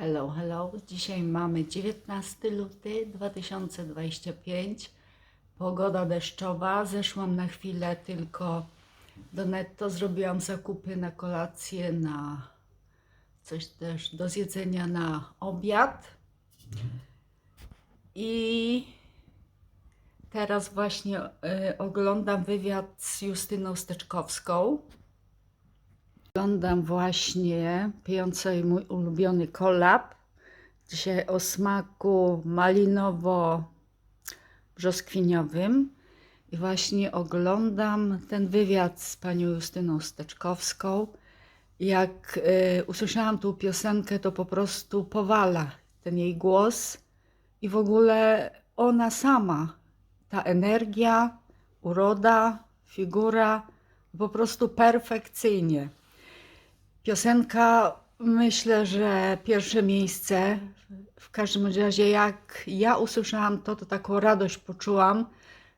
Hello, hello. Dzisiaj mamy 19 luty 2025. Pogoda deszczowa. Zeszłam na chwilę tylko do netto. Zrobiłam zakupy na kolację, na coś też do zjedzenia na obiad. I teraz właśnie y, oglądam wywiad z Justyną Steczkowską. Oglądam właśnie pijącej mój ulubiony kolab. Dzisiaj o smaku malinowo-brzoskwiniowym. I właśnie oglądam ten wywiad z panią Justyną Steczkowską. Jak y, usłyszałam tą piosenkę, to po prostu powala ten jej głos i w ogóle ona sama, ta energia, uroda, figura, po prostu perfekcyjnie. Piosenka, myślę, że pierwsze miejsce. W każdym razie, jak ja usłyszałam to, to taką radość poczułam,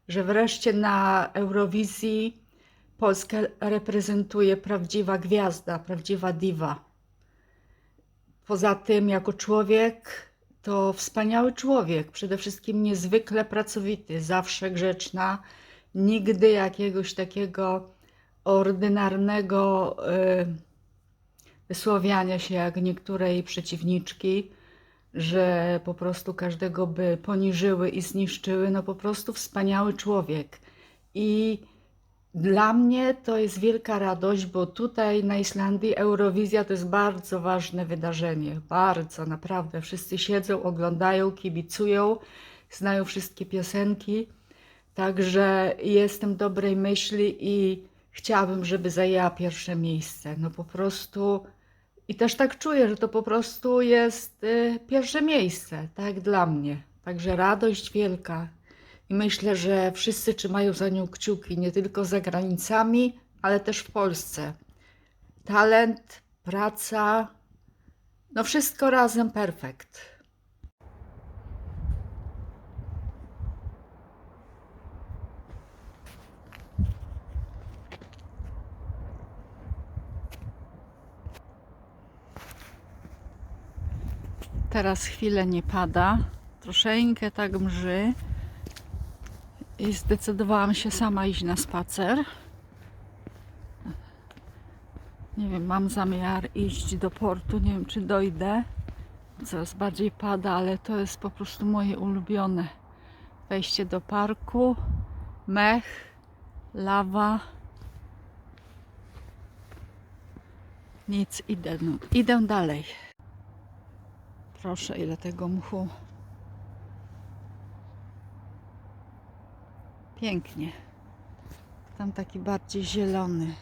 że wreszcie na Eurowizji Polskę reprezentuje prawdziwa gwiazda, prawdziwa diwa. Poza tym, jako człowiek, to wspaniały człowiek, przede wszystkim niezwykle pracowity, zawsze grzeczna, nigdy jakiegoś takiego ordynarnego. y, wysławiania się jak niektóre jej przeciwniczki, że po prostu każdego by poniżyły i zniszczyły. No po prostu wspaniały człowiek. I dla mnie to jest wielka radość, bo tutaj na Islandii Eurowizja to jest bardzo ważne wydarzenie. Bardzo, naprawdę. Wszyscy siedzą, oglądają, kibicują, znają wszystkie piosenki. Także jestem dobrej myśli i chciałabym, żeby zajęła pierwsze miejsce. No po prostu i też tak czuję, że to po prostu jest y, pierwsze miejsce, tak dla mnie. Także radość wielka. I myślę, że wszyscy trzymają za nią kciuki, nie tylko za granicami, ale też w Polsce. Talent, praca, no wszystko razem perfekt. Teraz chwilę nie pada, troszeczkę tak mrzy i zdecydowałam się sama iść na spacer. Nie wiem, mam zamiar iść do portu, nie wiem czy dojdę. Coraz bardziej pada, ale to jest po prostu moje ulubione. Wejście do parku, mech, lawa. Nic, idę, no, idę dalej. Proszę, ile tego mchu. Pięknie. Tam taki bardziej zielony.